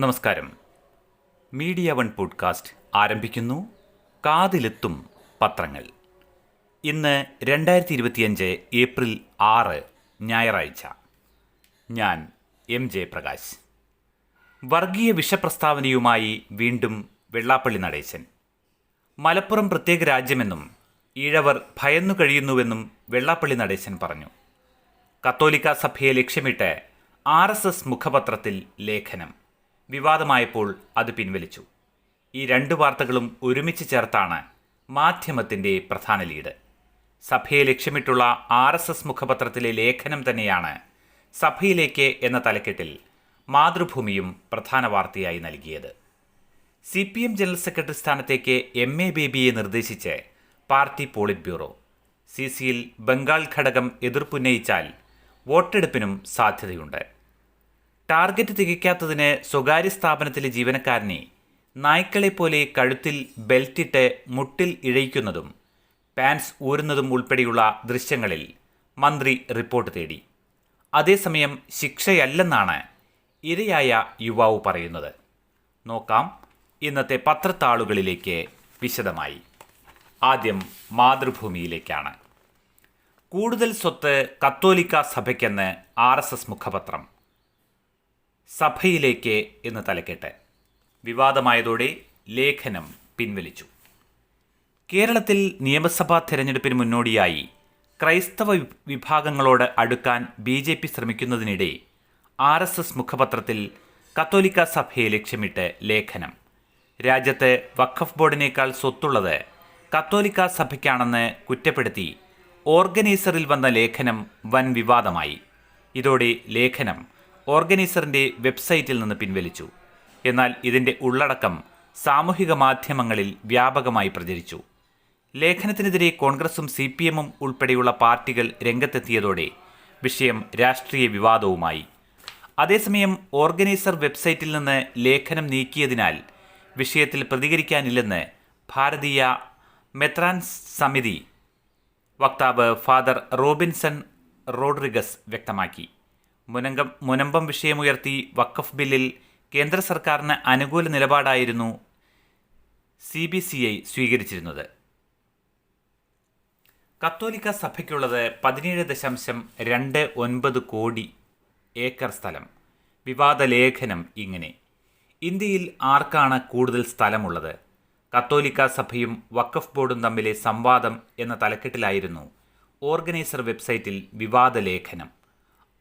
നമസ്കാരം. Media one podcast ആരംഭിക്കുന്നു. കാതിലെത്തും പത്രങ്ങൾ. ഇന്ന് രണ്ടായിരത്തി ഇരുപത്തിയഞ്ച് ഏപ്രിൽ ആറ് ഞായറാഴ്ച. ഞാൻ എം ജെ പ്രകാശ്. വർഗീയ വിഷപ്രസ്താവനയുമായി വീണ്ടും വെള്ളാപ്പള്ളി നടേശൻ. മലപ്പുറം പ്രത്യേക രാജ്യമെന്നും ഈഴവർ ഭയന്നു കഴിയുന്നുവെന്നും വെള്ളാപ്പള്ളി നടേശൻ പറഞ്ഞു. കത്തോലിക്ക സഭയെ ലക്ഷ്യമിട്ട് ആർ എസ് എസ് മുഖപത്രത്തിൽ ലേഖനം. വിവാദമായപ്പോൾ അത് പിൻവലിച്ചു. ഈ രണ്ട് വാർത്തകളും ഒരുമിച്ച് ചേർത്താണ് മാധ്യമത്തിന്റെ പ്രധാന ലീഡ്. സഭയെ ലക്ഷ്യമിട്ടുള്ള ആർ എസ് എസ് മുഖപത്രത്തിലെ ലേഖനം തന്നെയാണ് സഭയിലേക്ക് എന്ന തലക്കെട്ടിൽ മാതൃഭൂമിയും പ്രധാന വാർത്തയായി നൽകിയത്. C P M general secretary സ്ഥാനത്തേക്ക് എം എ ബേബിയെ നിർദ്ദേശിച്ച് പാർട്ടി പോളിറ്റ് ബ്യൂറോ സി സിയിൽ ബംഗാൾ ഘടകം എതിർപ്പുന്നയിച്ചാൽ വോട്ടെടുപ്പിനും സാധ്യതയുണ്ട്. ടാർഗറ്റ് തികയ്ക്കാത്തതിന് സ്വകാര്യ സ്ഥാപനത്തിലെ ജീവനക്കാരനെ നായ്ക്കളെപ്പോലെ കഴുത്തിൽ ബെൽറ്റിട്ട് മുട്ടിൽ ഇഴയ്ക്കുന്നതും പാൻസ് ഊരുന്നതും ഉൾപ്പെടെയുള്ള ദൃശ്യങ്ങളിൽ മന്ത്രി റിപ്പോർട്ട് തേടി. അതേസമയം ശിക്ഷയല്ലെന്നാണ് ഇരയായ യുവാവ് പറയുന്നത്. നോക്കാം ഇന്നത്തെ പത്രത്താളുകളിലേക്ക് വിശദമായി. ആദ്യം മാതൃഭൂമിയിലേക്കാണ്. കൂടുതൽ സ്വത്ത് കത്തോലിക്ക സഭയ്ക്കെന്ന് ആർ എസ് എസ് മുഖപത്രം. സഭയിലേക്ക് എന്ന് തലക്കെട്ട്. വിവാദമായതോടെ ലേഖനം പിൻവലിച്ചു. കേരളത്തിൽ നിയമസഭാ തെരഞ്ഞെടുപ്പിന് മുന്നോടിയായി ക്രൈസ്തവ വിഭാഗങ്ങളോട് അടുക്കാൻ ബി ജെ പി ശ്രമിക്കുന്നതിനിടെ ആർ എസ് എസ് മുഖപത്രത്തിൽ കത്തോലിക്ക സഭയെ ലക്ഷ്യമിട്ട് ലേഖനം. രാജ്യത്ത് വഖഫ് ബോർഡിനേക്കാൾ സ്വത്തുള്ളത് കത്തോലിക്ക സഭയ്ക്കാണെന്ന് കുറ്റപ്പെടുത്തി ഓർഗനൈസറിൽ വന്ന ലേഖനം വൻ വിവാദമായി. ഇതോടെ ലേഖനം ഓർഗനൈസറിന്റെ വെബ്സൈറ്റിൽ നിന്ന് പിൻവലിച്ചു. എന്നാൽ ഇതിന്റെ ഉള്ളടക്കം സാമൂഹിക മാധ്യമങ്ങളിൽ വ്യാപകമായി പ്രചരിച്ചു. ലേഖനത്തിനെതിരെ കോൺഗ്രസും സി പി എമ്മും ഉൾപ്പെടെയുള്ള പാർട്ടികൾ രംഗത്തെത്തിയതോടെ വിഷയം രാഷ്ട്രീയ വിവാദവുമായി. അതേസമയം ഓർഗനൈസർ വെബ്സൈറ്റിൽ നിന്ന് ലേഖനം നീക്കിയതിനാൽ വിഷയത്തിൽ പ്രതികരിക്കാനില്ലെന്ന് ഭാരതീയ മെത്രാൻ സമിതി വക്താവ് ഫാദർ റോബിൻസൺ റോഡ്രിഗസ് വ്യക്തമാക്കി. മുനങ്കം മുനമ്പം വിഷയമുയർത്തി വഖഫ് ബില്ലിൽ കേന്ദ്ര സർക്കാരിന് അനുകൂല നിലപാടായിരുന്നു സി ബി സി ഐ സ്വീകരിച്ചിരുന്നത്. കത്തോലിക്ക സഭയ്ക്കുള്ളത് പതിനേഴ് ദശാംശം രണ്ട് ഒൻപത് കോടി ഏക്കർ സ്ഥലം. വിവാദ ലേഖനം ഇങ്ങനെ. ഇന്ത്യയിൽ ആർക്കാണ് കൂടുതൽ സ്ഥലമുള്ളത്? കത്തോലിക്ക സഭയും വഖഫ് ബോർഡും തമ്മിലെ സംവാദം എന്ന തലക്കെട്ടിലായിരുന്നു ഓർഗനൈസർ വെബ്സൈറ്റിൽ വിവാദ ലേഖനം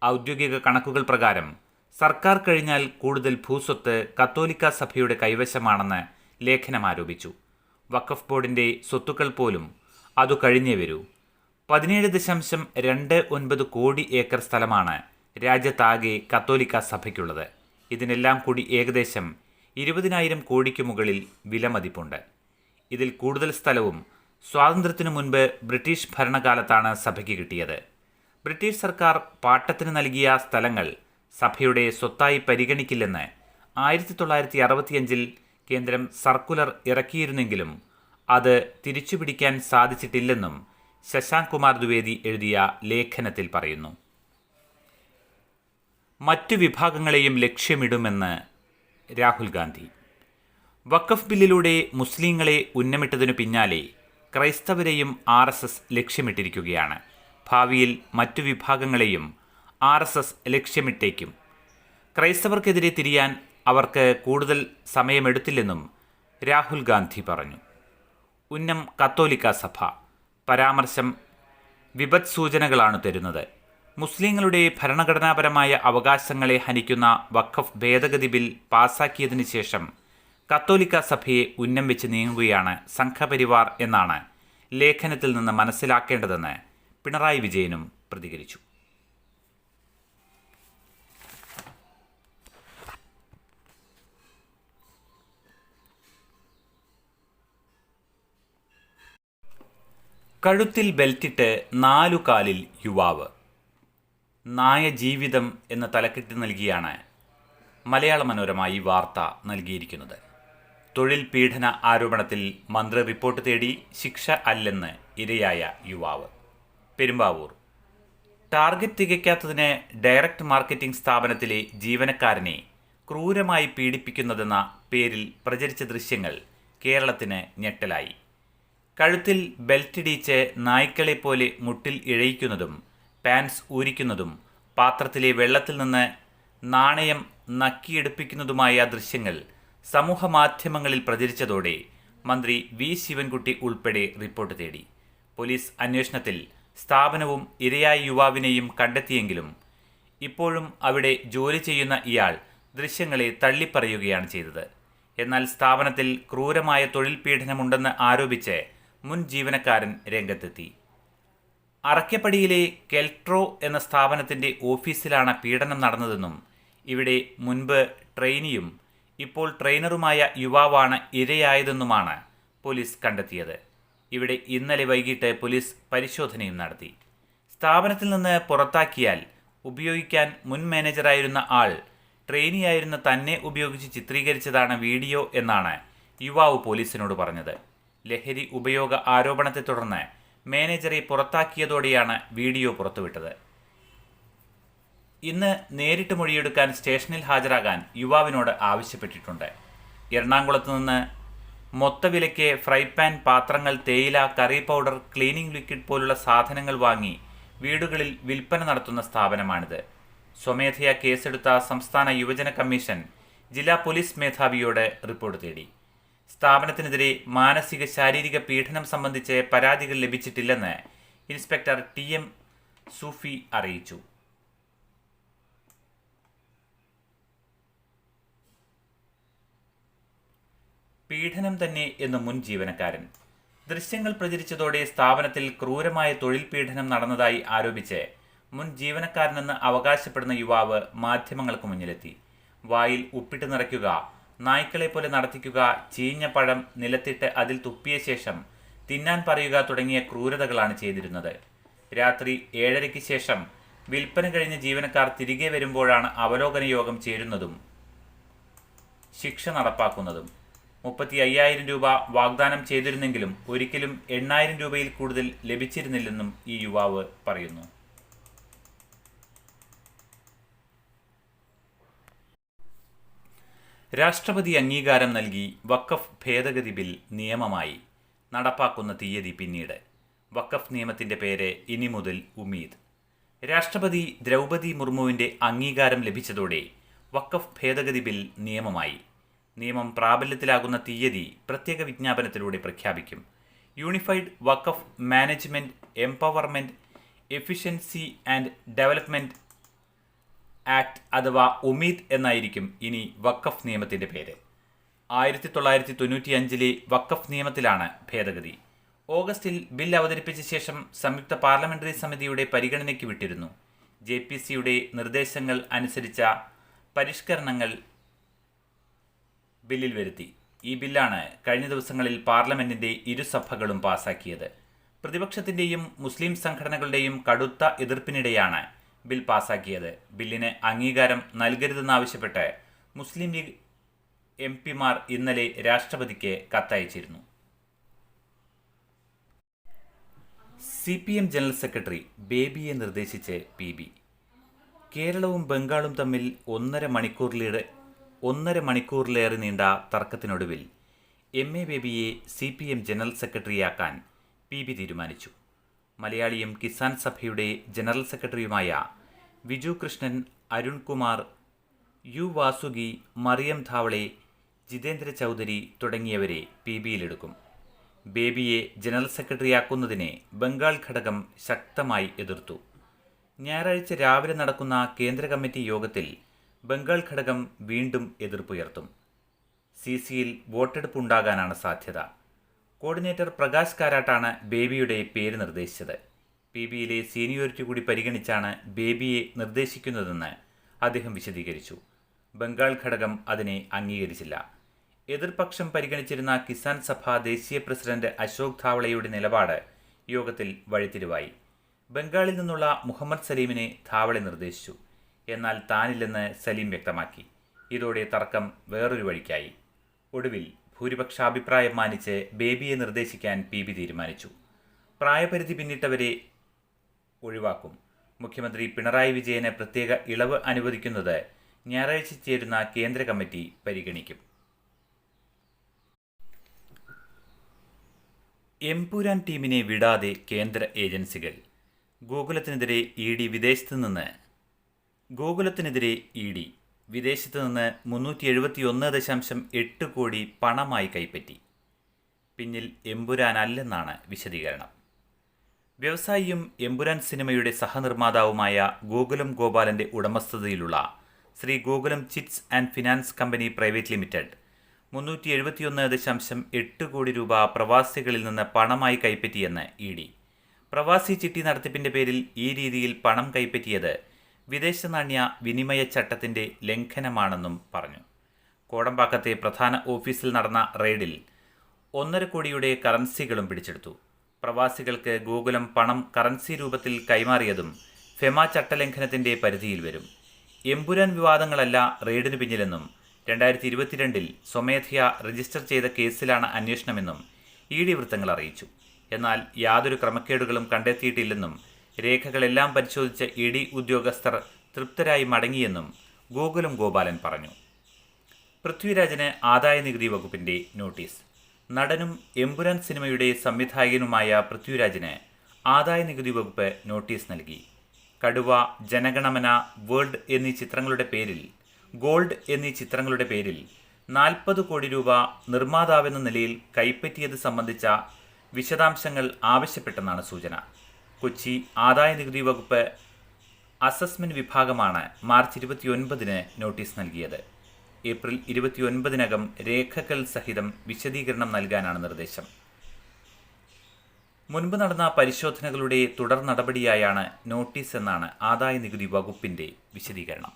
ഔദ്യോഗിക കണക്കുകൾ പ്രകാരം സർക്കാർ കഴിഞ്ഞാൽ കൂടുതൽ ഭൂസ്വത്ത് കത്തോലിക്ക സഭയുടെ കൈവശമാണെന്ന് ലേഖനം ആരോപിച്ചു. വഖഫ് ബോർഡിന്റെ സ്വത്തുക്കൾ പോലും അതു കഴിഞ്ഞേ വരൂ. പതിനേഴ് ദശാംശം രണ്ട് ഒൻപത് കോടി ഏക്കർ സ്ഥലമാണ് രാജ്യത്താകെ കത്തോലിക്ക സഭയ്ക്കുള്ളത്. ഇതിനെല്ലാം കൂടി ഏകദേശം ഇരുപതിനായിരം കോടിക്ക് മുകളിൽ വിലമതിപ്പുണ്ട് ഇതിൽ കൂടുതൽ സ്ഥലവും സ്വാതന്ത്ര്യത്തിനു മുൻപ് ബ്രിട്ടീഷ് ഭരണകാലത്താണ് സഭയ്ക്ക് കിട്ടിയത്. ബ്രിട്ടീഷ് സർക്കാർ പാട്ടത്തിന് നൽകിയ സ്ഥലങ്ങൾ സഭയുടെ സ്വത്തായി പരിഗണിക്കില്ലെന്ന് ആയിരത്തി തൊള്ളായിരത്തി അറുപത്തിയഞ്ചിൽ കേന്ദ്രം സർക്കുലർ ഇറക്കിയിരുന്നെങ്കിലും അത് തിരിച്ചുപിടിക്കാൻ സാധിച്ചിട്ടില്ലെന്നും ശശാങ്ക് കുമാർ ദ്വിവേദി എഴുതിയ ലേഖനത്തിൽ പറയുന്നു. മറ്റു വിഭാഗങ്ങളെയും ലക്ഷ്യമിടുമെന്ന് രാഹുൽ ഗാന്ധി. വഖഫ് ബില്ലിലൂടെ മുസ്ലിങ്ങളെ ഉന്നമിട്ടതിനു പിന്നാലെ ക്രൈസ്തവരെയും ആർ ലക്ഷ്യമിട്ടിരിക്കുകയാണ്. ഭാവിയിൽ മറ്റു വിഭാഗങ്ങളെയും ആർ എസ് എസ് ലക്ഷ്യമിട്ടേക്കും. ക്രൈസ്തവർക്കെതിരെ തിരിയാൻ അവർക്ക് കൂടുതൽ സമയമെടുത്തില്ലെന്നും രാഹുൽ ഗാന്ധി പറഞ്ഞു. ഉന്നം കത്തോലിക്ക സഭ. പരാമർശം. വിപത് സൂചനകളാണ് തരുന്നത്. മുസ്ലിങ്ങളുടെ ഭരണഘടനാപരമായ അവകാശങ്ങളെ ഹനിക്കുന്ന വഖഫ് ഭേദഗതി ബിൽ പാസാക്കിയതിനു ശേഷം കത്തോലിക്ക സഭയെ ഉന്നം വെച്ച് നീങ്ങുകയാണ് സംഘപരിവാർ എന്നാണ് ലേഖനത്തിൽ നിന്ന് മനസ്സിലാക്കേണ്ടതെന്ന് പിണറായി വിജയനും പ്രതികരിച്ചു. കഴുത്തിൽ ബെൽറ്റിട്ട് നാലു കാലിൽ യുവാവ്. നായ ജീവിതം എന്ന തലക്കെട്ട് നൽകിയാണ് മലയാള മനോരമ ഈ വാർത്ത നൽകിയിരിക്കുന്നത്. തൊഴിൽ പീഡന ആരോപണത്തിൽ മന്ത്രി റിപ്പോർട്ട് തേടി ശിക്ഷ അല്ലെന്ന് ഇരയായ യുവാവ്. പെരുമ്പാവൂർ. ടാർഗറ്റ് തികയ്ക്കാത്തതിന് ഡയറക്റ്റ് മാർക്കറ്റിംഗ് സ്ഥാപനത്തിലെ ജീവനക്കാരനെ ക്രൂരമായി പീഡിപ്പിക്കുന്നതെന്ന പേരിൽ പ്രചരിച്ച ദൃശ്യങ്ങൾ കേരളത്തിന് ഞെട്ടലായി. കഴുത്തിൽ ബെൽറ്റിടിച്ച് നായ്ക്കളെ പോലെ മുട്ടിൽ ഇഴയിക്കുന്നതും പാൻസ് ഊരിക്കുന്നതും പാത്രത്തിലെ വെള്ളത്തിൽ നിന്ന് നാണയം നക്കിയെടുപ്പിക്കുന്നതുമായ ദൃശ്യങ്ങൾ സമൂഹമാധ്യമങ്ങളിൽ പ്രചരിച്ചതോടെ മന്ത്രി വി. ശിവൻകുട്ടി ഉൾപ്പെടെ റിപ്പോർട്ട് തേടി. പോലീസ് അന്വേഷണത്തിൽ സ്ഥാപനവും ഇരയായ യുവാവിനെയും കണ്ടെത്തിയെങ്കിലും ഇപ്പോഴും അവിടെ ജോലി ചെയ്യുന്ന ഇയാൾ ദൃശ്യങ്ങളെ തള്ളിപ്പറയുകയാണ് ചെയ്തത്. എന്നാൽ സ്ഥാപനത്തിൽ ക്രൂരമായ തൊഴിൽ പീഡനമുണ്ടെന്ന് ആരോപിച്ച് മുൻ ജീവനക്കാരൻ രംഗത്തെത്തി. അറക്കപ്പടിയിലെ കെൽട്രോ എന്ന സ്ഥാപനത്തിന്റെ ഓഫീസിലാണ് പീഡനം നടന്നതെന്നും ഇവിടെ മുൻപ് ട്രെയിനിയും ഇപ്പോൾ ട്രെയിനറുമായ യുവാവാണ് ഇരയായതെന്നുമാണ് പോലീസ് കണ്ടെത്തിയത്. ഇവിടെ ഇന്നലെ വൈകിട്ട് പോലീസ് പരിശോധനയും നടത്തി. സ്ഥാപനത്തിൽ നിന്ന് പുറത്താക്കിയാൽ ഉപയോഗിക്കാൻ മുൻ മാനേജറായിരുന്ന ആൾ ട്രെയിനിയായിരുന്ന തന്നെ ഉപയോഗിച്ച് ചിത്രീകരിച്ചതാണ് വീഡിയോ എന്നാണ് യുവാവ് പോലീസിനോട് പറഞ്ഞത്. ലഹരി ഉപയോഗ ആരോപണത്തെ തുടർന്ന് മാനേജറെ പുറത്താക്കിയതോടെയാണ് വീഡിയോ പുറത്തുവിട്ടത്. ഇന്ന് നേരിട്ട് മൊഴിയെടുക്കാൻ സ്റ്റേഷനിൽ ഹാജരാകാൻ യുവാവിനോട് ആവശ്യപ്പെട്ടിട്ടുണ്ട്. എറണാകുളത്ത് നിന്ന് മൊത്തവിലയ്ക്ക് ഫ്രൈ പാൻ പാത്രങ്ങൾ തേയില കറി പൗഡർ ക്ലീനിംഗ് ലിക്വിഡ് പോലുള്ള സാധനങ്ങൾ വാങ്ങി വീടുകളിൽ വിൽപ്പന നടത്തുന്ന സ്ഥാപനമാണിത്. സ്വമേധയാ കേസെടുത്ത സംസ്ഥാന യുവജന കമ്മീഷൻ ജില്ലാ പോലീസ് മേധാവിയോട് റിപ്പോർട്ട് തേടി. സ്ഥാപനത്തിനെതിരെ മാനസിക ശാരീരിക പീഡനം സംബന്ധിച്ച് പരാതികൾ ലഭിച്ചിട്ടില്ലെന്ന് ഇൻസ്പെക്ടർ ടി എം സൂഫി അറിയിച്ചു. പീഡനം തന്നെ എന്ന് മുൻ ജീവനക്കാരൻ. ദൃശ്യങ്ങൾ പ്രചരിച്ചതോടെ സ്ഥാപനത്തിൽ ക്രൂരമായ തൊഴിൽ പീഡനം നടന്നതായി ആരോപിച്ച് മുൻ ജീവനക്കാരനെന്ന് അവകാശപ്പെടുന്ന യുവാവ് മാധ്യമങ്ങൾക്ക് മുന്നിലെത്തി. വായിൽ ഉപ്പിട്ട് നിറയ്ക്കുക നായ്ക്കളെ പോലെ നടത്തിക്കുക ചീഞ്ഞ പഴം നിലത്തിട്ട് അതിൽ തുപ്പിയ ശേഷം തിന്നാൻ പറയുക തുടങ്ങിയ ക്രൂരതകളാണ് ചെയ്തിരുന്നത്. രാത്രി ഏഴരയ്ക്ക് ശേഷം വിൽപ്പന കഴിഞ്ഞ ജീവനക്കാർ തിരികെ വരുമ്പോഴാണ് അവലോകന യോഗം ചേരുന്നതും ശിക്ഷ നടപ്പാക്കുന്നതും. മുപ്പത്തി അയ്യായിരം രൂപ വാഗ്ദാനം ചെയ്തിരുന്നെങ്കിലും ഒരിക്കലും എണ്ണായിരം രൂപയിൽ കൂടുതൽ ലഭിച്ചിരുന്നില്ലെന്നും ഈ യുവാവ് പറയുന്നു. രാഷ്ട്രപതി അംഗീകാരം നൽകി വക്കഫ് ഭേദഗതി ബിൽ നിയമമായി. നടപ്പാക്കുന്ന തീയതി പിന്നീട്. വക്കഫ് നിയമത്തിന്റെ പേര് ഇനി മുതൽ ഉമീദ്. രാഷ്ട്രപതി ദ്രൗപതി മുർമുവിന്റെ അംഗീകാരം ലഭിച്ചതോടെ വക്കഫ് ഭേദഗതി ബിൽ നിയമമായി. നിയമം പ്രാബല്യത്തിലാകുന്ന തീയതി പ്രത്യേക വിജ്ഞാപനത്തിലൂടെ പ്രഖ്യാപിക്കും. Unified Waqf management empowerment efficiency and development act അഥവാ ഉമീദ് എന്നായിരിക്കും ഇനി വഖഫ് നിയമത്തിന്റെ പേര്. ആയിരത്തി തൊള്ളായിരത്തി തൊണ്ണൂറ്റി അഞ്ചിലെ വഖഫ് നിയമത്തിലാണ് ഭേദഗതി. ഓഗസ്റ്റിൽ ബിൽ അവതരിപ്പിച്ച ശേഷം സംയുക്ത പാർലമെന്ററി സമിതിയുടെ പരിഗണനയ്ക്ക് വിട്ടിരുന്നു. ജെ പി സിയുടെ നിർദ്ദേശങ്ങൾ അനുസരിച്ച പരിഷ്കരണങ്ങൾ ബില്ലിൽ വരുത്തി. ഈ ബില്ലാണ് കഴിഞ്ഞ ദിവസങ്ങളിൽ പാർലമെന്റിന്റെ ഇരുസഭകളും പാസാക്കിയത്. പ്രതിപക്ഷത്തിന്റെയും മുസ്ലിം സംഘടനകളുടെയും കടുത്ത എതിർപ്പിനിടെയാണ് ബിൽ പാസാക്കിയത്. ബില്ലിന് അംഗീകാരം നൽകരുതെന്നാവശ്യപ്പെട്ട് മുസ്ലിം ലീഗ് എം പിമാർ ഇന്നലെ രാഷ്ട്രപതിക്ക് കത്തയച്ചിരുന്നു. C P M general secretary ബേബിയെ നിർദ്ദേശിച്ച് പി ബി. കേരളവും ബംഗാളും തമ്മിൽ ഒന്നര മണിക്കൂറിലേറെ ഒന്നര മണിക്കൂറിലേറെ നീണ്ട തർക്കത്തിനൊടുവിൽ എം എ ബേബിയെ സി പി എം ജനറൽ സെക്രട്ടറിയാക്കാൻ പി ബി തീരുമാനിച്ചു. മലയാളിയും കിസാൻ സഭയുടെ ജനറൽ സെക്രട്ടറിയുമായ വിജു കൃഷ്ണൻ അരുൺകുമാർ യു വാസുകി മറിയം ധാവളെ ജിതേന്ദ്ര ചൗധരി തുടങ്ങിയവരെ പി ബിയിലെടുക്കും ബേബിയെ ജനറൽ സെക്രട്ടറിയാക്കുന്നതിനെ ബംഗാൾ ഘടകം ശക്തമായി എതിർത്തു. ഞായറാഴ്ച രാവിലെ നടക്കുന്ന കേന്ദ്ര കമ്മിറ്റി യോഗത്തിൽ ബംഗാൾ ഘടകം വീണ്ടും എതിർപ്പുയർത്തും. സി സിയിൽ വോട്ടെടുപ്പുണ്ടാകാനാണ് സാധ്യത. കോർഡിനേറ്റർ പ്രകാശ് കാരാട്ടാണ് ബേബിയുടെ പേര് നിർദ്ദേശിച്ചത്. പി ബിയിലെ സീനിയോറിറ്റി കൂടി പരിഗണിച്ചാണ് ബേബിയെ നിർദ്ദേശിക്കുന്നതെന്ന് അദ്ദേഹം വിശദീകരിച്ചു. ബംഗാൾ ഘടകം അതിനെ അംഗീകരിച്ചില്ല. എതിർപക്ഷം പരിഗണിച്ചിരുന്ന കിസാൻ സഭ ദേശീയ പ്രസിഡന്റ് അശോക് ധാവളയുടെ നിലപാട് യോഗത്തിൽ വഴിത്തിരിവായി. ബംഗാളിൽ നിന്നുള്ള മുഹമ്മദ് സലീമിനെ ധാവളെ നിർദ്ദേശിച്ചു. എന്നാൽ താനില്ലെന്ന് സലീം വ്യക്തമാക്കി. ഇതോടെ തർക്കം വേറൊരു വഴിക്കായി. ഒടുവിൽ ഭൂരിപക്ഷാഭിപ്രായം മാനിച്ച് ബേബിയെ നിർദ്ദേശിക്കാൻ പി ബി തീരുമാനിച്ചു. പ്രായപരിധി പിന്നിട്ടവരെ ഒഴിവാക്കും. മുഖ്യമന്ത്രി പിണറായി വിജയന് പ്രത്യേക ഇളവ് അനുവദിക്കുന്നത് ഞായറാഴ്ച ചേരുന്ന കേന്ദ്ര കമ്മിറ്റി പരിഗണിക്കും. എംപുരാൻ ടീമിനെ വിടാതെ കേന്ദ്ര ഏജൻസികൾ. ഗോകുലത്തിനെതിരെ ഇ ഡി വിദേശത്തു നിന്ന് ഗോകുലത്തിനെതിരെ ഇ ഡി. വിദേശത്ത് നിന്ന് മുന്നൂറ്റി എഴുപത്തി ഒന്ന് ദശാംശം എട്ട് കോടി പണമായി കൈപ്പറ്റി. പിന്നിൽ എമ്പുരാനല്ലെന്നാണ് വിശദീകരണം. വ്യവസായിയും എമ്പുരാൻ സിനിമയുടെ സഹനിർമ്മാതാവുമായ ഗോകുലം ഗോപാലന്റെ ഉടമസ്ഥതയിലുള്ള Sree Gokulam chits and finance company private limited മുന്നൂറ്റി എഴുപത്തിയൊന്ന് ദശാംശം എട്ട് കോടി രൂപ പ്രവാസികളിൽ നിന്ന് പണമായി കൈപ്പറ്റിയെന്ന് ഇ ഡി. പ്രവാസി ചിട്ടി നടത്തിപ്പിന്റെ പേരിൽ ഈ രീതിയിൽ പണം കൈപ്പറ്റിയത് വിദേശ നാണ്യ വിനിമയ ചട്ടത്തിന്റെ ലംഘനമാണെന്നും പറഞ്ഞു. കോടമ്പാക്കത്തെ പ്രധാന ഓഫീസിൽ നടന്ന റെയ്ഡിൽ ഒന്നര കോടിയുടെ കറൻസികളും പിടിച്ചെടുത്തു. പ്രവാസികൾക്ക് ഗോകുലം പണം കറൻസി രൂപത്തിൽ കൈമാറിയതും ഫെമ ചട്ടലംഘനത്തിന്റെ പരിധിയിൽ വരും. എമ്പുരാൻ വിവാദങ്ങളല്ല റെയ്ഡിന് പിന്നിലെന്നും രണ്ടായിരത്തി ഇരുപത്തിരണ്ടിൽ സ്വമേധയാ രജിസ്റ്റർ ചെയ്ത കേസിലാണ് അന്വേഷണമെന്നും ഇ ഡി വൃത്തങ്ങൾ അറിയിച്ചു. എന്നാൽ യാതൊരു ക്രമക്കേടുകളും കണ്ടെത്തിയിട്ടില്ലെന്നും രേഖകളെല്ലാം പരിശോധിച്ച ഇ ഡി ഉദ്യോഗസ്ഥർ തൃപ്തരായി മടങ്ങിയെന്നും ഗോകുലം ഗോപാലൻ പറഞ്ഞു. പൃഥ്വിരാജിന് ആദായനികുതി വകുപ്പിന്റെ നോട്ടീസ്. നടനും എമ്പുരാൻ സിനിമയുടെ സംവിധായകനുമായ പൃഥ്വിരാജിന് ആദായനികുതി വകുപ്പ് നോട്ടീസ് നൽകി. കടുവ ജനഗണമന വേൾഡ് എന്നീ ചിത്രങ്ങളുടെ പേരിൽ ഗോൾഡ് എന്നീ ചിത്രങ്ങളുടെ പേരിൽ നാൽപ്പത് കോടി രൂപ നിർമ്മാതാവെന്ന നിലയിൽ കൈപ്പറ്റിയത് സംബന്ധിച്ച വിശദാംശങ്ങൾ ആവശ്യപ്പെട്ടെന്നാണ് സൂചന. കൊച്ചി ആദായ നികുതി വകുപ്പ് അസസ്മെന്റ് വിഭാഗമാണ് മാർച്ച് ഇരുപത്തിയൊൻപതിന് നോട്ടീസ് നൽകിയത്. ഏപ്രിൽ ഇരുപത്തിയൊൻപതിനകം രേഖകൾ സഹിതം വിശദീകരണം നൽകാനാണ് നിർദ്ദേശം. മുൻപ് നടന്ന പരിശോധനകളുടെ തുടർ നടപടിയായാണ് നോട്ടീസ് എന്നാണ് ആദായ നികുതി വകുപ്പിന്റെ വിശദീകരണം.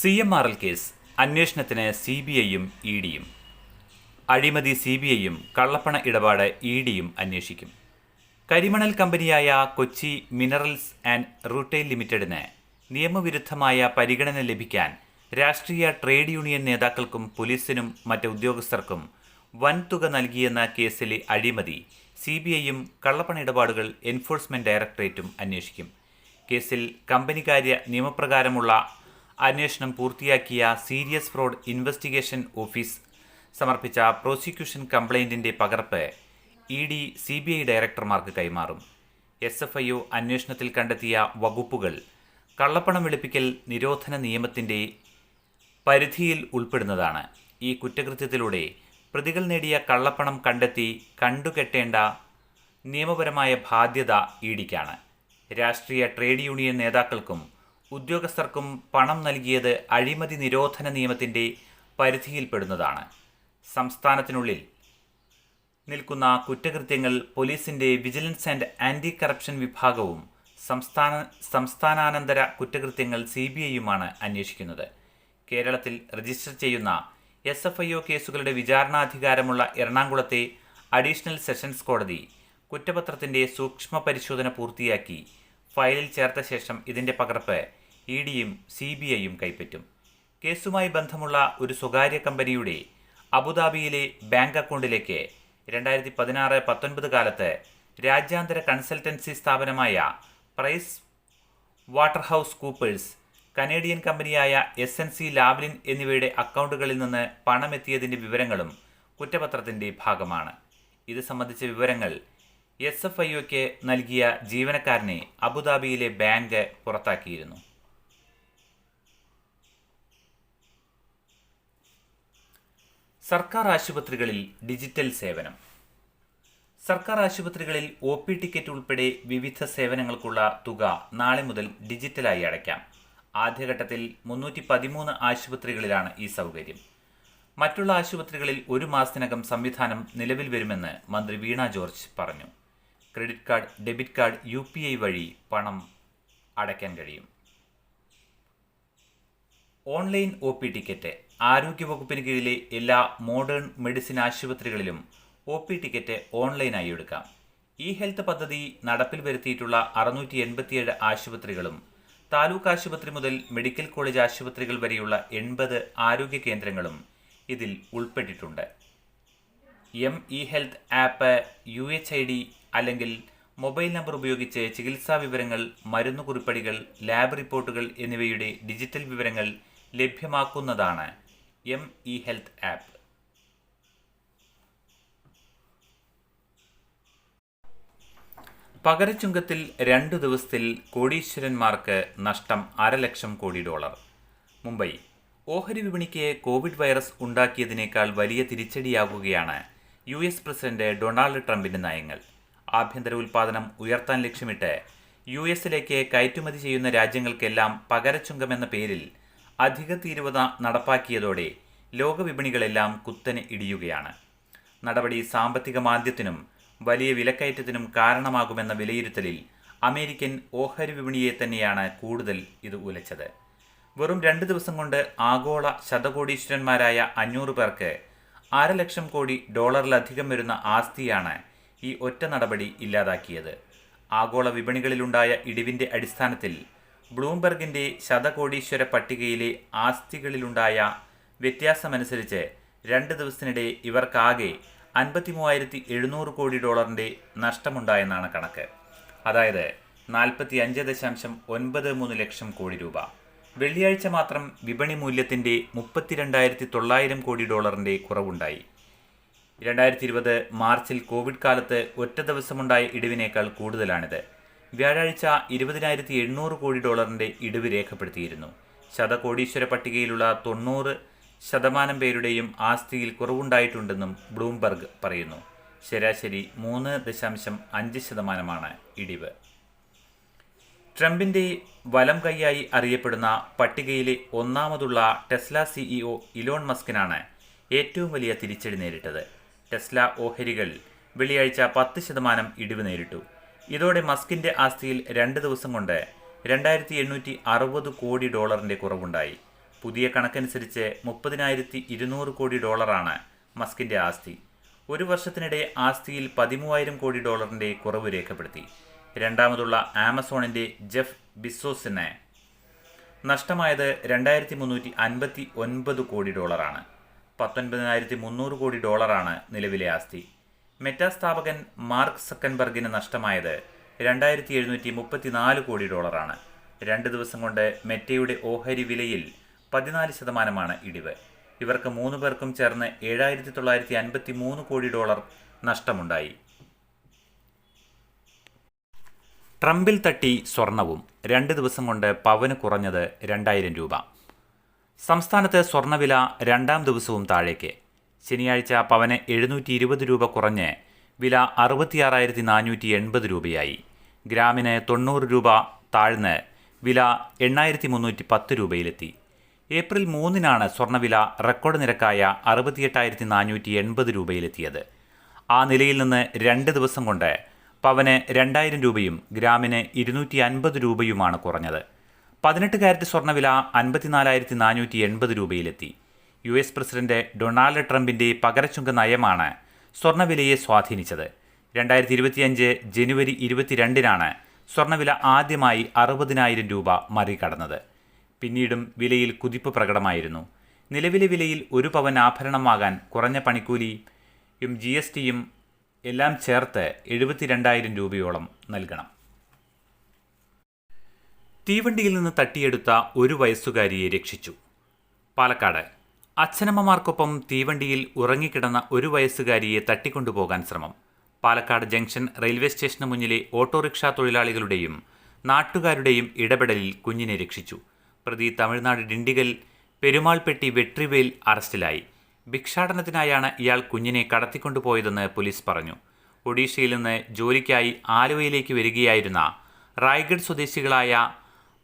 C M R L case അന്വേഷണത്തിന് സി ബി ഐയും ഇ ഡിയും അഴിമതി സി ബി ഐയും കള്ളപ്പണ ഇടപാട് ഇ ഡിയും അന്വേഷിക്കും. കരിമണൽ കമ്പനിയായ കൊച്ചി മിനറൽസ് ആൻഡ് റൂട്ടെയിൽ ലിമിറ്റഡിന് നിയമവിരുദ്ധമായ പരിഗണന ലഭിക്കാൻ രാഷ്ട്രീയ ട്രേഡ് യൂണിയൻ നേതാക്കൾക്കും പോലീസിനും മറ്റ് ഉദ്യോഗസ്ഥർക്കും വൻതുക നൽകിയെന്ന കേസിലെ അഴിമതി സി ബി ഐയും കള്ളപ്പണ ഇടപാടുകൾ എൻഫോഴ്സ്മെന്റ് ഡയറക്ടറേറ്റും അന്വേഷിക്കും. കേസിൽ കമ്പനികാര്യ നിയമപ്രകാരമുള്ള അന്വേഷണം പൂർത്തിയാക്കിയ സീരിയസ് ഫ്രോഡ് ഇൻവെസ്റ്റിഗേഷൻ ഓഫീസ് സമർപ്പിച്ച പ്രോസിക്യൂഷൻ കംപ്ലയിന്റിന്റെ പകർപ്പ് E D C B I ഡയറക്ടർമാർക്ക് കൈമാറും. എസ് എഫ് ഐ ഒ അന്വേഷണത്തിൽ കണ്ടെത്തിയ വകുപ്പുകൾ കള്ളപ്പണം വെളുപ്പിക്കൽ നിരോധന നിയമത്തിന്റെ പരിധിയിൽ ഉൾപ്പെടുന്നതാണ്. ഈ കുറ്റകൃത്യത്തിലൂടെ പ്രതികൾ നേടിയ കള്ളപ്പണം കണ്ടെത്തി കണ്ടുകെട്ടേണ്ട നിയമപരമായ ബാധ്യത ഇ ഡിക്കാണ്. രാഷ്ട്രീയ ട്രേഡ് യൂണിയൻ നേതാക്കൾക്കും ഉദ്യോഗസ്ഥർക്കും പണം നൽകിയത് അഴിമതി നിരോധന നിയമത്തിന്റെ പരിധിയിൽപ്പെടുന്നതാണ്. സംസ്ഥാനത്തിനുള്ളിൽ നിൽക്കുന്ന കുറ്റകൃത്യങ്ങൾ പോലീസിന്റെ വിജിലൻസ് ആൻഡ് ആന്റി കറപ്ഷൻ വിഭാഗവും സംസ്ഥാന സംസ്ഥാനാനന്തര കുറ്റകൃത്യങ്ങൾ സി ബി ഐയുമാണ് അന്വേഷിക്കുന്നത്. കേരളത്തിൽ രജിസ്റ്റർ ചെയ്യുന്ന എസ് എഫ് ഐ ഒ കേസുകളുടെ വിചാരണാധികാരമുള്ള എറണാകുളത്തെ അഡീഷണൽ സെഷൻസ് കോടതി കുറ്റപത്രത്തിന്റെ സൂക്ഷ്മ പരിശോധന പൂർത്തിയാക്കി ഫയലിൽ ചേർത്ത ശേഷം ഇതിന്റെ പകർപ്പ് ഇ ഡിയും സി ബി ഐയും കൈപ്പറ്റും. കേസുമായി ബന്ധമുള്ള ഒരു സ്വകാര്യ കമ്പനിയുടെ അബുദാബിയിലെ ബാങ്ക് അക്കൗണ്ടിലേക്ക് രണ്ടായിരത്തി പതിനാറ് പത്തൊൻപത് കാലത്ത് രാജ്യാന്തര കൺസൾട്ടൻസി സ്ഥാപനമായ Price Waterhouse Coopers Canadian company S N C Lavalin എന്നിവയുടെ അക്കൗണ്ടുകളിൽ നിന്ന് പണമെത്തിയതിന്റെ വിവരങ്ങളും കുറ്റപത്രത്തിന്റെ ഭാഗമാണ്. ഇത് സംബന്ധിച്ച വിവരങ്ങൾ എസ് എഫ് ഐ ഒക്ക് നൽകിയ ജീവനക്കാരനെ അബുദാബിയിലെ ബാങ്ക് പുറത്താക്കിയിരുന്നു. സർക്കാർ ആശുപത്രികളിൽ ഡിജിറ്റൽ സേവനം. സർക്കാർ ആശുപത്രികളിൽ ഒ പി ടിക്കറ്റ് ഉൾപ്പെടെ വിവിധ സേവനങ്ങൾക്കുള്ള തുക നാളെ മുതൽ ഡിജിറ്റലായി അടയ്ക്കാം. ആദ്യഘട്ടത്തിൽ മുന്നൂറ്റി പതിമൂന്ന് ആശുപത്രികളിലാണ് ഈ സൗകര്യം. മറ്റുള്ള ആശുപത്രികളിൽ ഒരു മാസത്തിനകം സംവിധാനം നിലവിൽ വരുമെന്ന് മന്ത്രി വീണ ജോർജ് പറഞ്ഞു. Credit card debit card U വഴി പണം അടയ്ക്കാൻ കഴിയും. ഓൺലൈൻ ഒ ടിക്കറ്റ് ആരോഗ്യവകുപ്പിന് കീഴിലെ എല്ലാ മോഡേൺ മെഡിസിൻ ആശുപത്രികളിലും ഒ പി ടിക്കറ്റ് ഓൺലൈനായി എടുക്കാം. ഇ ഹെൽത്ത് പദ്ധതി നടപ്പിൽ വരുത്തിയിട്ടുള്ള അറുന്നൂറ്റി എൺപത്തിയേഴ് ആശുപത്രികളും താലൂക്ക് ആശുപത്രി മുതൽ മെഡിക്കൽ കോളേജ് ആശുപത്രികൾ വരെയുള്ള എൺപത് ആരോഗ്യ കേന്ദ്രങ്ങളും ഇതിൽ ഉൾപ്പെട്ടിട്ടുണ്ട്. M E health app U H I D അല്ലെങ്കിൽ മൊബൈൽ നമ്പർ ഉപയോഗിച്ച് ചികിത്സാ വിവരങ്ങൾ മരുന്ന് കുറിപ്പടികൾ ലാബ് റിപ്പോർട്ടുകൾ എന്നിവയുടെ ഡിജിറ്റൽ വിവരങ്ങൾ ലഭ്യമാക്കുന്നതാണ് എം ഇ ഹെൽത്ത് ആപ്പ് പകരച്ചുങ്കത്തിൽ രണ്ടു ദിവസത്തിൽ കോടീശ്വരന്മാർക്ക് നഷ്ടം അരലക്ഷം കോടി ഡോളർ. മുംബൈ ഓഹരി വിപണിക്ക് കോവിഡ് വൈറസ് ഉണ്ടാക്കിയതിനേക്കാൾ വലിയ തിരിച്ചടിയാകുകയാണ് യു എസ് പ്രസിഡന്റ് ഡൊണാൾഡ് ട്രംപിന്റെ നയങ്ങൾ. ആഭ്യന്തര ഉൽപ്പാദനം ഉയർത്താൻ ലക്ഷ്യമിട്ട് യു എസിലേക്ക് കയറ്റുമതി ചെയ്യുന്ന രാജ്യങ്ങൾക്കെല്ലാം പകരച്ചുങ്കം എന്ന പേരിൽ അധിക തീരുവത നടപ്പാക്കിയതോടെ ലോകവിപണികളെല്ലാം കുത്തനെ ഇടിയുകയാണ്. നടപടി സാമ്പത്തിക മാന്ദ്യത്തിനും വലിയ വിലക്കയറ്റത്തിനും കാരണമാകുമെന്ന വിലയിരുത്തലിൽ അമേരിക്കൻ ഓഹരി വിപണിയെ തന്നെയാണ് കൂടുതൽ ഇത് ഉലച്ചത്. വെറും രണ്ട് ദിവസം കൊണ്ട് ആഗോള ശതകോടീശ്വരന്മാരായ അഞ്ഞൂറ് പേർക്ക് അര ലക്ഷം കോടി ഡോളറിലധികം വരുന്ന ആസ്തിയാണ് ഈ ഒറ്റ നടപടി ഇല്ലാതാക്കിയത്. ആഗോള വിപണികളിലുണ്ടായ ഇടിവിന്റെ അടിസ്ഥാനത്തിൽ ബ്ലൂംബർഗിന്റെ ശതകോടീശ്വര പട്ടികയിലെ ആസ്തികളിലുണ്ടായ വ്യത്യാസമനുസരിച്ച് രണ്ട് ദിവസത്തിനിടെ ഇവർക്കാകെ അൻപത്തി മൂവായിരത്തി എഴുന്നൂറ് കോടി ഡോളറിന്റെ നഷ്ടമുണ്ടായെന്നാണ് കണക്ക്. അതായത് നാൽപ്പത്തി അഞ്ച് ദശാംശം ഒൻപത് മൂന്ന് ലക്ഷം കോടി രൂപ. വെള്ളിയാഴ്ച മാത്രം വിപണി മൂല്യത്തിന്റെ മുപ്പത്തിരണ്ടായിരത്തി തൊള്ളായിരം കോടി ഡോളറിന്റെ കുറവുണ്ടായി. രണ്ടായിരത്തി ഇരുപത് മാർച്ചിൽ കോവിഡ് കാലത്ത് ഒറ്റ ദിവസമുണ്ടായ ഇടിവിനേക്കാൾ കൂടുതലാണിത്. വ്യാഴാഴ്ച ഇരുപതിനായിരത്തി എണ്ണൂറ് കോടി ഡോളറിന്റെ ഇടിവ് രേഖപ്പെടുത്തിയിരുന്നു. ശതകോടീശ്വര പട്ടികയിലുള്ള തൊണ്ണൂറ് ശതമാനം പേരുടെയും ആസ്തിയിൽ കുറവുണ്ടായിട്ടുണ്ടെന്നും ബ്ലൂംബർഗ് പറയുന്നു. ശരാശരി മൂന്ന് ദശാംശം അഞ്ച് ശതമാനമാണ് ഇടിവ്. ട്രംപിന്റെ വലം കൈയായി അറിയപ്പെടുന്ന പട്ടികയിലെ ഒന്നാമതുള്ള ടെസ്ല സിഇഒ ഇലോൺ മസ്കിനാണ് ഏറ്റവും വലിയ തിരിച്ചടി നേരിട്ടത്. ടെസ്ല ഓഹരികൾ വെള്ളിയാഴ്ച പത്ത് ശതമാനം ഇടിവ് നേരിട്ടു. ഇതോടെ മസ്കിന്റെ ആസ്തിയിൽ രണ്ട് ദിവസം കൊണ്ട് രണ്ടായിരത്തി എണ്ണൂറ്റി അറുപത് കോടി ഡോളറിന്റെ കുറവുണ്ടായി. പുതിയ കണക്കനുസരിച്ച് മുപ്പതിനായിരത്തി ഇരുന്നൂറ് കോടി ഡോളറാണ് മസ്കിന്റെ ആസ്തി. ഒരു വർഷത്തിനിടെ ആസ്തിയിൽ പതിമൂവായിരം കോടി ഡോളറിന്റെ കുറവ് രേഖപ്പെടുത്തി. രണ്ടാമതുള്ള ആമസോണിന്റെ ജെഫ് ബിസോസിന് നഷ്ടമായത് രണ്ടായിരത്തി മുന്നൂറ്റി അൻപത്തി ഒൻപത് കോടി ഡോളറാണ്. പത്തൊൻപതിനായിരത്തി മുന്നൂറ് കോടി ഡോളറാണ് നിലവിലെ ആസ്തി. മെറ്റാ സ്ഥാപകൻ മാർക്ക് സക്കൻബർഗിന് നഷ്ടമായത് രണ്ടായിരത്തി എഴുന്നൂറ്റി മുപ്പത്തിനാല് കോടി ഡോളറാണ്. രണ്ട് ദിവസം കൊണ്ട് മെറ്റയുടെ ഓഹരി വിലയിൽ പതിനാല് ശതമാനമാണ് ഇടിവ്. ഇവർക്ക് മൂന്ന് പേർക്കും ചേർന്ന് ഏഴായിരത്തി തൊള്ളായിരത്തി അൻപത്തി മൂന്ന് കോടി ഡോളർ നഷ്ടമുണ്ടായി. ട്രംപിൽ തട്ടി സ്വർണവും. രണ്ട് ദിവസം കൊണ്ട് പവന് കുറഞ്ഞത് രണ്ടായിരം രൂപ. സംസ്ഥാനത്ത് സ്വർണവില രണ്ടാം ദിവസവും താഴേക്ക്. ശനിയാഴ്ച പവന് എഴുന്നൂറ്റി ഇരുപത് രൂപ കുറഞ്ഞ് വില അറുപത്തിയാറായിരത്തി നാനൂറ്റി എൺപത് രൂപയായി. ഗ്രാമിന് തൊണ്ണൂറ് രൂപ താഴ്ന്ന് വില എണ്ണായിരത്തി മുന്നൂറ്റി പത്ത് രൂപയിലെത്തി. ഏപ്രിൽ മൂന്നിനാണ് സ്വർണവില റെക്കോർഡ് നിരക്കായ അറുപത്തിയെട്ടായിരത്തി നാനൂറ്റി എൺപത് രൂപയിലെത്തിയത്. ആ നിലയിൽ നിന്ന് രണ്ട് ദിവസം കൊണ്ട് പവന് രണ്ടായിരം രൂപയും ഗ്രാമിന് ഇരുന്നൂറ്റി അൻപത് രൂപയുമാണ് കുറഞ്ഞത്. പതിനെട്ട് കാരറ്റ് സ്വർണവില അൻപത്തിനാലായിരത്തി നാനൂറ്റി എൺപത് രൂപയിലെത്തി. യു എസ് പ്രസിഡന്റ് ഡൊണാൾഡ് ട്രംപിന്റെ പകരച്ചുങ്ക നയമാണ് സ്വർണവിലയെ സ്വാധീനിച്ചത്. രണ്ടായിരത്തി ഇരുപത്തിയഞ്ച് ജനുവരി ഇരുപത്തിരണ്ടിനാണ് സ്വർണവില ആദ്യമായി അറുപതിനായിരം രൂപ മറികടന്നത്. പിന്നീടും വിലയിൽ കുതിപ്പ് പ്രകടമായിരുന്നു. നിലവിലെ വിലയിൽ ഒരു പവൻ ആഭരണമാകാൻ കുറഞ്ഞ പണിക്കൂലിയും ജി എസ് ടിയും എല്ലാം ചേർത്ത് എഴുപത്തിരണ്ടായിരം രൂപയോളം നൽകണം. തീവണ്ടിയിൽ നിന്ന് തട്ടിയെടുത്ത ഒരു വയസ്സുകാരിയെ രക്ഷിച്ചു. പാലക്കാട് അച്ഛനമ്മമാർക്കൊപ്പം തീവണ്ടിയിൽ ഉറങ്ങിക്കിടന്ന ഒരു വയസ്സുകാരിയെ തട്ടിക്കൊണ്ടുപോകാൻ ശ്രമം. പാലക്കാട് ജംഗ്ഷൻ റെയിൽവേ സ്റ്റേഷന് മുന്നിലെ ഓട്ടോറിക്ഷാ തൊഴിലാളികളുടെയും നാട്ടുകാരുടെയും ഇടപെടലിൽ കുഞ്ഞിനെ രക്ഷിച്ചു. പ്രതി തമിഴ്നാട് ഡിണ്ടിഗൽ പെരുമാൾപ്പെട്ടി വെട്രിവേൽ അറസ്റ്റിലായി. ഭിക്ഷാടനത്തിനായാണ് ഇയാൾ കുഞ്ഞിനെ കടത്തിക്കൊണ്ടുപോയതെന്ന് പോലീസ് പറഞ്ഞു. ഒഡീഷയിൽ നിന്ന് ജോലിക്കായി ആലുവയിലേക്ക് വരികയായിരുന്ന റായ്ഗഡ് സ്വദേശികളായ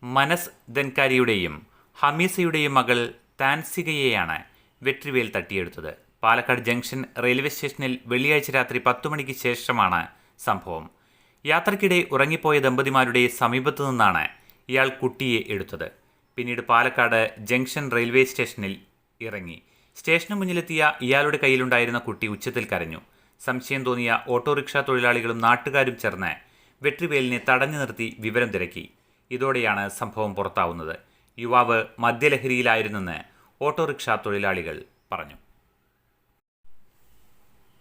മനസ് ദൻകാരിയുടെയും ഹമീസയുടെയും മകൾ താൻസികയെയാണ് വെട്രിവേൽ തട്ടിയെടുത്തത്. പാലക്കാട് ജംഗ്ഷൻ റെയിൽവേ സ്റ്റേഷനിൽ വെള്ളിയാഴ്ച രാത്രി പത്തു മണിക്ക് ശേഷമാണ് സംഭവം. യാത്രക്കിടെ ഉറങ്ങിപ്പോയ ദമ്പതിമാരുടെ സമീപത്തു നിന്നാണ് ഇയാൾ കുട്ടിയെ എടുത്തത്. പിന്നീട് പാലക്കാട് ജംഗ്ഷൻ റെയിൽവേ സ്റ്റേഷനിൽ ഇറങ്ങി. സ്റ്റേഷന് മുന്നിലെത്തിയ ഇയാളുടെ കയ്യിലുണ്ടായിരുന്ന കുട്ടി ഉച്ചത്തിൽ കരഞ്ഞു. സംശയം തോന്നിയ ഓട്ടോറിക്ഷ തൊഴിലാളികളും നാട്ടുകാരും ചേർന്ന് വെട്രിവേലിനെ തടഞ്ഞു നിർത്തി വിവരം തിരക്കി. ഇതോടെയാണ് സംഭവം പുറത്താവുന്നത്. യുവാവ് മദ്യലഹരിയിലായിരുന്നെന്ന് ഓട്ടോറിക്ഷ തൊഴിലാളികൾ പറഞ്ഞു.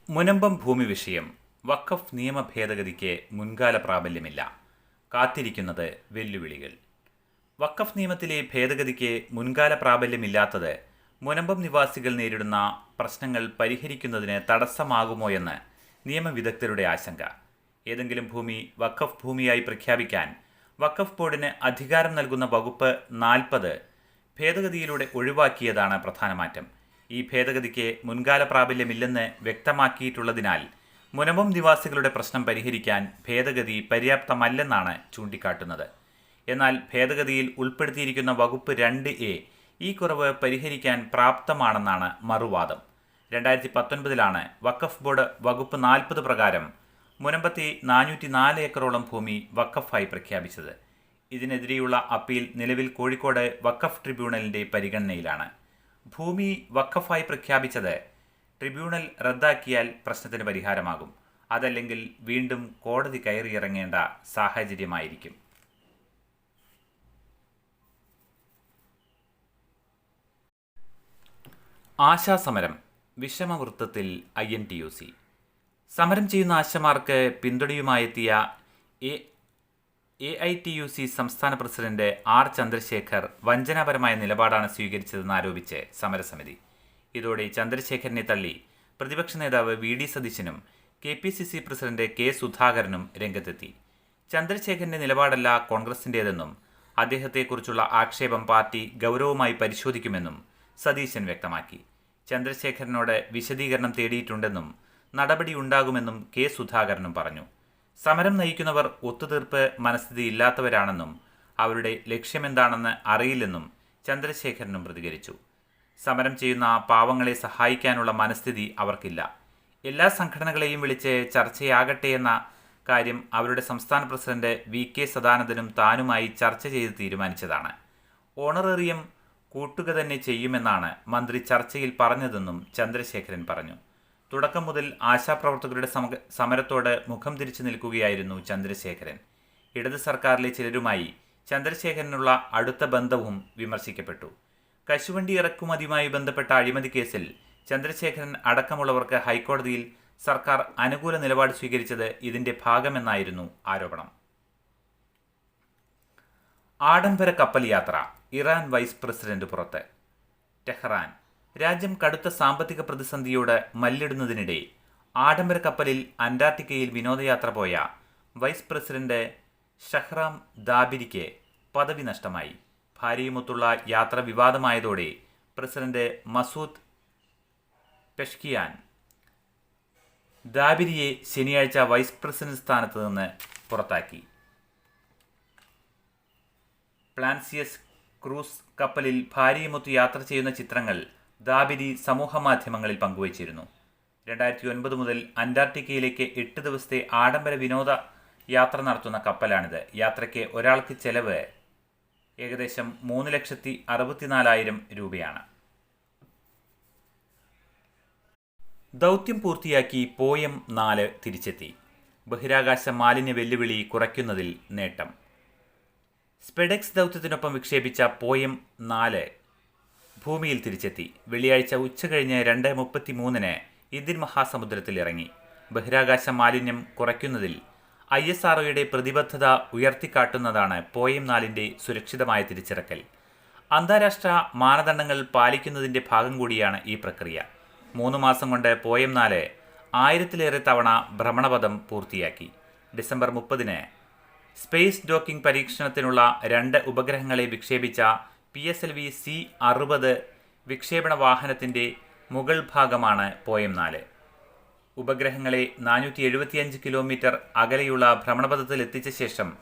മുനമ്പം ഭൂമി വിഷയം വഖഫ് നിയമ ഭേദഗതിക്ക് മുൻകാല പ്രാബല്യമില്ല. കാത്തിരിക്കുന്നത് വെല്ലുവിളികൾ. വഖഫ് നിയമത്തിലെ ഭേദഗതിക്ക് മുൻകാല പ്രാബല്യമില്ലാത്തത് മുനമ്പം നിവാസികൾ നേരിടുന്ന പ്രശ്നങ്ങൾ പരിഹരിക്കുന്നതിന് തടസ്സമാകുമോ എന്ന് നിയമവിദഗ്ധരുടെ ആശങ്ക. ഏതെങ്കിലും ഭൂമി വഖഫ് ഭൂമിയായി പ്രഖ്യാപിക്കാൻ വഖഫ് ബോർഡിന് അധികാരം നൽകുന്ന വകുപ്പ് നാൽപ്പത് ഭേദഗതിയിലൂടെ ഒഴിവാക്കിയതാണ് പ്രധാന മാറ്റം. ഈ ഭേദഗതിക്ക് മുൻകാല പ്രാബല്യമില്ലെന്ന് വ്യക്തമാക്കിയിട്ടുള്ളതിനാൽ മുനമ്പം നിവാസികളുടെ പ്രശ്നം പരിഹരിക്കാൻ ഭേദഗതി പര്യാപ്തമല്ലെന്നാണ് ചൂണ്ടിക്കാട്ടുന്നത്. എന്നാൽ ഭേദഗതിയിൽ ഉൾപ്പെടുത്തിയിരിക്കുന്ന വകുപ്പ് രണ്ട് എ ഈ കുറവ് പരിഹരിക്കാൻ പ്രാപ്തമാണെന്നാണ് മറുവാദം. രണ്ടായിരത്തി പത്തൊൻപതിലാണ് വഖഫ് ബോർഡ് വകുപ്പ് നാൽപ്പത് പ്രകാരം മുനമ്പത്തി നാനൂറ്റി നാല് ഏക്കറോളം ഭൂമി വഖഫായി പ്രഖ്യാപിച്ചത്. ഇതിനെതിരെയുള്ള അപ്പീൽ നിലവിൽ കോഴിക്കോട് വഖഫ് ട്രിബ്യൂണലിന്റെ പരിഗണനയിലാണ്. ഭൂമി വഖഫായി പ്രഖ്യാപിച്ചത് ട്രിബ്യൂണൽ റദ്ദാക്കിയാൽ പ്രശ്നത്തിന് പരിഹാരമാകും. അതല്ലെങ്കിൽ വീണ്ടും കോടതി കയറിയിറങ്ങേണ്ട സാഹചര്യമായിരിക്കും. ആശാസമരം വിഷമവൃത്തത്തിൽ I N T U C സമരം ചെയ്യുന്ന ആശമാർക്ക് പിന്തുണയുമായെത്തിയ A A I T U C സംസ്ഥാന പ്രസിഡന്റ് ആർ ചന്ദ്രശേഖർ വഞ്ചനാപരമായ നിലപാടാണ് സ്വീകരിച്ചതെന്ന് ആരോപിച്ച് സമരസമിതി. ഇതോടെ ചന്ദ്രശേഖരനെ തള്ളി പ്രതിപക്ഷ നേതാവ് വി ഡി സതീശനും K P C C president K സുധാകരനും രംഗത്തെത്തി. ചന്ദ്രശേഖരന്റെ നിലപാടല്ല കോൺഗ്രസിന്റേതെന്നും അദ്ദേഹത്തെക്കുറിച്ചുള്ള ആക്ഷേപം പാർട്ടി ഗൗരവമായി പരിശോധിക്കുമെന്നും സതീശൻ വ്യക്തമാക്കി. ചന്ദ്രശേഖരനോട് വിശദീകരണം തേടിയിട്ടുണ്ടെന്നും നടപടി ഉണ്ടാകുമെന്നും കെ സുധാകരനും പറഞ്ഞു. സമരം നയിക്കുന്നവർ ഒത്തുതീർപ്പ് മനസ്ഥിതി ഇല്ലാത്തവരാണെന്നും അവരുടെ ലക്ഷ്യമെന്താണെന്ന് അറിയില്ലെന്നും ചന്ദ്രശേഖരനും പ്രതികരിച്ചു. സമരം ചെയ്യുന്ന പാവങ്ങളെ സഹായിക്കാനുള്ള മനസ്ഥിതി അവർക്കില്ല. എല്ലാ സംഘടനകളെയും വിളിച്ച് ചർച്ചയാകട്ടെ എന്ന കാര്യം അവരുടെ സംസ്ഥാന പ്രസിഡന്റ് വി കെ സദാനന്ദനും താനുമായി ചർച്ച ചെയ്ത് തീരുമാനിച്ചതാണ്. ഓണറേറിയം കൂട്ടുക തന്നെ ചെയ്യുമെന്നാണ് മന്ത്രി ചർച്ചയിൽ പറഞ്ഞതെന്നും ചന്ദ്രശേഖരൻ പറഞ്ഞു. തുടക്കം മുതൽ ആശാപ്രവർത്തകരുടെ സമ- സമരത്തോട് മുഖം തിരിച്ചു നിൽക്കുകയായിരുന്നു ചന്ദ്രശേഖരൻ. ഇടത് സർക്കാരിലെ ചിലരുമായി ചന്ദ്രശേഖരനുള്ള അടുത്ത ബന്ധവും വിമർശിക്കപ്പെട്ടു. കശുവണ്ടി ഇറക്കുമതിയുമായി ബന്ധപ്പെട്ട അഴിമതി കേസിൽ ചന്ദ്രശേഖരൻ അടക്കമുള്ളവർക്ക് ഹൈക്കോടതിയിൽ സർക്കാർ അനുകൂല നിലപാട് സ്വീകരിച്ചത് ഇതിന്റെ ഭാഗമെന്നായിരുന്നു ആരോപണം. ആഡംബര കപ്പൽ യാത്ര ഇറാൻ വൈസ് പ്രസിഡന്റ് പുറത്ത് ടെഹ്റാൻ. രാജ്യം കടുത്ത സാമ്പത്തിക പ്രതിസന്ധിയോട് മല്ലിടുന്നതിനിടെ ആഡംബര കപ്പലിൽ അന്റാർട്ടിക്കയിൽ വിനോദയാത്ര പോയ വൈസ് പ്രസിഡന്റ് ഷഹ്റാം ദാബിരിക്ക് പദവി നഷ്ടമായി. ഭാര്യയുമൊത്തുള്ള യാത്ര വിവാദമായതോടെ പ്രസിഡന്റ് മസൂദ് പെഷ്കിയാൻ ദാബിരിയെ ശനിയാഴ്ച വൈസ് പ്രസിഡന്റ് സ്ഥാനത്ത് നിന്ന് പുറത്താക്കി. പ്ലാൻസിയസ് ക്രൂസ് കപ്പലിൽ ഭാര്യയുമൊത്ത് യാത്ര ചെയ്യുന്ന ചിത്രങ്ങൾ ദാബിരി സമൂഹമാധ്യമങ്ങളിൽ പങ്കുവച്ചിരുന്നു. രണ്ടായിരത്തി ഒൻപത് മുതൽ അന്റാർട്ടിക്കയിലേക്ക് എട്ട് ദിവസത്തെ ആഡംബര വിനോദ യാത്ര നടത്തുന്ന കപ്പലാണിത്. യാത്രയ്ക്ക് ഒരാൾക്ക് ചെലവ് ഏകദേശം മൂന്ന് ലക്ഷത്തി അറുപത്തിനാലായിരം രൂപയാണ്. ദൗത്യം പൂർത്തിയാക്കി പോയം നാല് തിരിച്ചെത്തി. ബഹിരാകാശ മാലിന്യ വെല്ലുവിളി കുറയ്ക്കുന്നതിൽ നേട്ടം. സ്പെഡെക്സ് ദൗത്യത്തിനൊപ്പം വിക്ഷേപിച്ച പോയം നാല് ഭൂമിയിൽ തിരിച്ചെത്തി. വെള്ളിയാഴ്ച ഉച്ചകഴിഞ്ഞ് രണ്ട് മുപ്പത്തി മൂന്നിന് ഇന്ത്യൻ മഹാസമുദ്രത്തിൽ ഇറങ്ങി. ബഹിരാകാശ മാലിന്യം കുറയ്ക്കുന്നതിൽ ഐ എസ് ആർഒയുടെ പ്രതിബദ്ധത ഉയർത്തിക്കാട്ടുന്നതാണ് പോയം നാലിന്റെ സുരക്ഷിതമായ തിരിച്ചിറക്കൽ അന്താരാഷ്ട്ര മാനദണ്ഡങ്ങൾ പാലിക്കുന്നതിന്റെ ഭാഗം കൂടിയാണ് ഈ പ്രക്രിയ. മൂന്ന് മാസം കൊണ്ട് പോയം നാല് ആയിരത്തിലേറെ തവണ ഭ്രമണപഥം പൂർത്തിയാക്കി. ഡിസംബർ മുപ്പതിന് സ്പേസ് ഡോക്കിംഗ് പരീക്ഷണത്തിനുള്ള രണ്ട് ഉപഗ്രഹങ്ങളെ വിക്ഷേപിച്ച P S L V C അറുപത് വിക്ഷേപണ വാഹനത്തിന്റെ മുകൾ ഭാഗമാണ് പോയം നാല്. ഉപഗ്രഹങ്ങളെ നാനൂറ്റി എഴുപത്തിയഞ്ച് കിലോമീറ്റർ അകലെയുള്ള ഭ്രമണപഥത്തിൽ എത്തിച്ച ശേഷം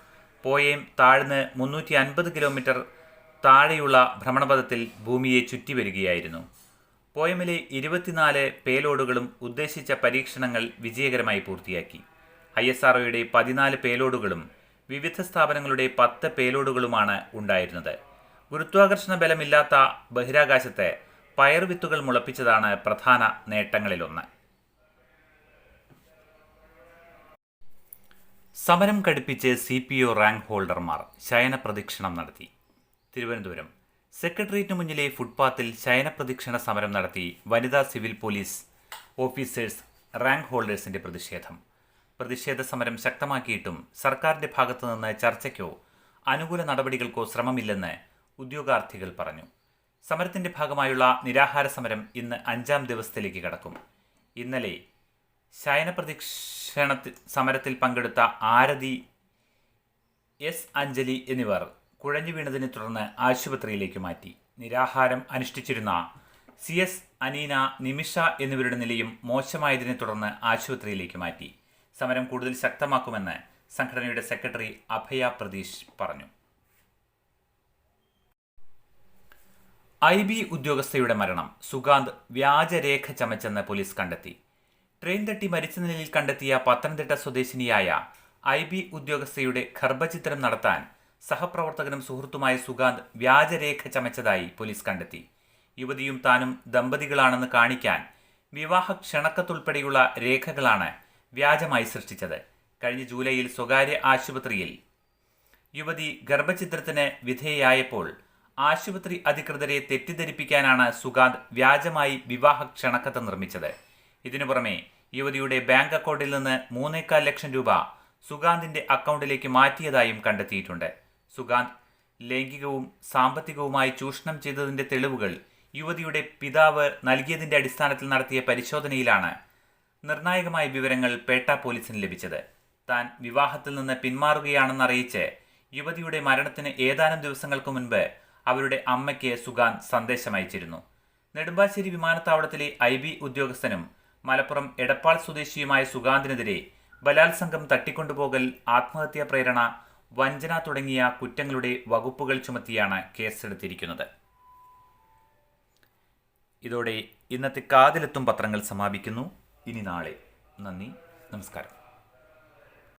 പോയം താഴ്ന്ന് മുന്നൂറ്റി അൻപത് കിലോമീറ്റർ താഴെയുള്ള ഭ്രമണപഥത്തിൽ ഭൂമിയെ ചുറ്റി വരികയായിരുന്നു പോയമിലെ ഇരുപത്തിനാല് പേലോഡുകളും ഉദ്ദേശിച്ച പരീക്ഷണങ്ങൾ വിജയകരമായി പൂർത്തിയാക്കി. ഐ എസ് ആർഒയുടെ പതിനാല് പേലോഡുകളും വിവിധ സ്ഥാപനങ്ങളുടെ പത്ത് പേലോഡുകളുമാണ് ഉണ്ടായിരുന്നത്. ഗുരുത്വാകർഷണ ബലമില്ലാത്ത ബഹിരാകാശത്തെ പയർവിത്തുകൾ മുളപ്പിച്ചതാണ് പ്രധാന നേട്ടങ്ങളിലൊന്ന്. സമരം കടുപ്പിച്ച് സി പി ഒ റാങ്ക് ഹോൾഡർമാർ ശയന പ്രദക്ഷിണം നടത്തി. തിരുവനന്തപുരം. സെക്രട്ടേറിയറ്റിന് മുന്നിലെ ഫുട്പാത്തിൽ ശയന പ്രദക്ഷിണ സമരം നടത്തി വനിതാ സിവിൽ പോലീസ് ഓഫീസേഴ്സ് റാങ്ക് ഹോൾഡേഴ്സിന്റെ പ്രതിഷേധം. പ്രതിഷേധ സമരം ശക്തമാക്കിയിട്ടും സർക്കാരിന്റെ ഭാഗത്തുനിന്ന് ചർച്ചയ്ക്കോ അനുകൂല നടപടികൾക്കോ ശ്രമമില്ലെന്ന് ഉദ്യോഗാർത്ഥികൾ പറഞ്ഞു. സമരത്തിന്റെ ഭാഗമായുള്ള നിരാഹാര സമരം ഇന്ന് അഞ്ചാം ദിവസത്തിലേക്ക് കടക്കും. ഇന്നലെ ശയന പ്രദക്ഷിണ സമരത്തിൽ പങ്കെടുത്ത ആരതി എസ് അഞ്ജലി എന്നിവർ കുഴഞ്ഞു വീണതിനെ തുടർന്ന് ആശുപത്രിയിലേക്ക് മാറ്റി. നിരാഹാരം അനുഷ്ഠിച്ചിരുന്ന സി എസ് അനീന നിമിഷ എന്നിവരുടെ നിലയും മോശമായതിനെ തുടർന്ന് ആശുപത്രിയിലേക്ക് മാറ്റി. സമരം കൂടുതൽ ശക്തമാക്കുമെന്ന് സംഘടനയുടെ സെക്രട്ടറി അഭയ പ്രതീഷ് പറഞ്ഞു. ഐ ബി ഉദ്യോഗസ്ഥയുടെ മരണം. സുഗാന്ത് വ്യാജരേഖ ചമച്ചെന്ന് പോലീസ് കണ്ടെത്തി. ട്രെയിൻ തട്ടി മരിച്ച നിലയിൽ കണ്ടെത്തിയ പത്തനംതിട്ട സ്വദേശിനിയായ ഐ ബി ഉദ്യോഗസ്ഥയുടെ ഗർഭചിത്രം നടത്താൻ സഹപ്രവർത്തകനും സുഹൃത്തുമായ സുഗാന്ത് വ്യാജരേഖ ചമച്ചതായി പോലീസ് കണ്ടെത്തി. യുവതിയും താനും ദമ്പതികളാണെന്ന് കാണിക്കാൻ വിവാഹ ക്ഷണക്കത്തുൾപ്പെടെയുള്ള രേഖകളാണ് വ്യാജമായി സൃഷ്ടിച്ചത്. കഴിഞ്ഞ ജൂലൈയിൽ സ്വകാര്യ ആശുപത്രിയിൽ യുവതി ഗർഭചിത്രത്തിന് വിധേയയായപ്പോൾ ആശുപത്രി അധികൃതരെ തെറ്റിദ്ധരിപ്പിക്കാനാണ് സുഗാന്ത് വ്യാജമായി വിവാഹ ക്ഷണക്കത്ത് നിർമ്മിച്ചത്. ഇതിനു പുറമെ യുവതിയുടെ ബാങ്ക് അക്കൗണ്ടിൽ നിന്ന് മൂന്നേക്കാൽ ലക്ഷം രൂപ സുഗാന്തിന്റെ അക്കൗണ്ടിലേക്ക് മാറ്റിയതായും കണ്ടെത്തിയിട്ടുണ്ട്. സുഗാന്ത് ലൈംഗികവും സാമ്പത്തികവുമായി ചൂഷണം ചെയ്തതിന്റെ തെളിവുകൾ യുവതിയുടെ പിതാവ് നൽകിയതിന്റെ അടിസ്ഥാനത്തിൽ നടത്തിയ പരിശോധനയിലാണ് നിർണായകമായ വിവരങ്ങൾ പേട്ട പോലീസിന് ലഭിച്ചത്. താൻ വിവാഹത്തിൽ നിന്ന് പിന്മാറുകയാണെന്നറിയിച്ച് യുവതിയുടെ മരണത്തിന് ഏതാനും ദിവസങ്ങൾക്ക് മുൻപ് അവരുടെ അമ്മയ്ക്ക് സുഗാന്ത് സന്ദേശം അയച്ചിരുന്നു. നെടുമ്പാശ്ശേരി വിമാനത്താവളത്തിലെ ഐ ബി ഉദ്യോഗസ്ഥനും മലപ്പുറം എടപ്പാൾ സ്വദേശിയുമായ സുഗാന്തിനെതിരെ ബലാത്സംഗം തട്ടിക്കൊണ്ടുപോകൽ ആത്മഹത്യാ പ്രേരണ വഞ്ചന തുടങ്ങിയ കുറ്റങ്ങളുടെ വകുപ്പുകൾ ചുമത്തിയാണ് കേസെടുത്തിരിക്കുന്നത്. ഇതോടെ ഇന്നത്തെ കാതിലെത്തും പത്രങ്ങൾ സമാപിക്കുന്നു. ഇനി നാളെ. നന്ദി. നമസ്കാരം.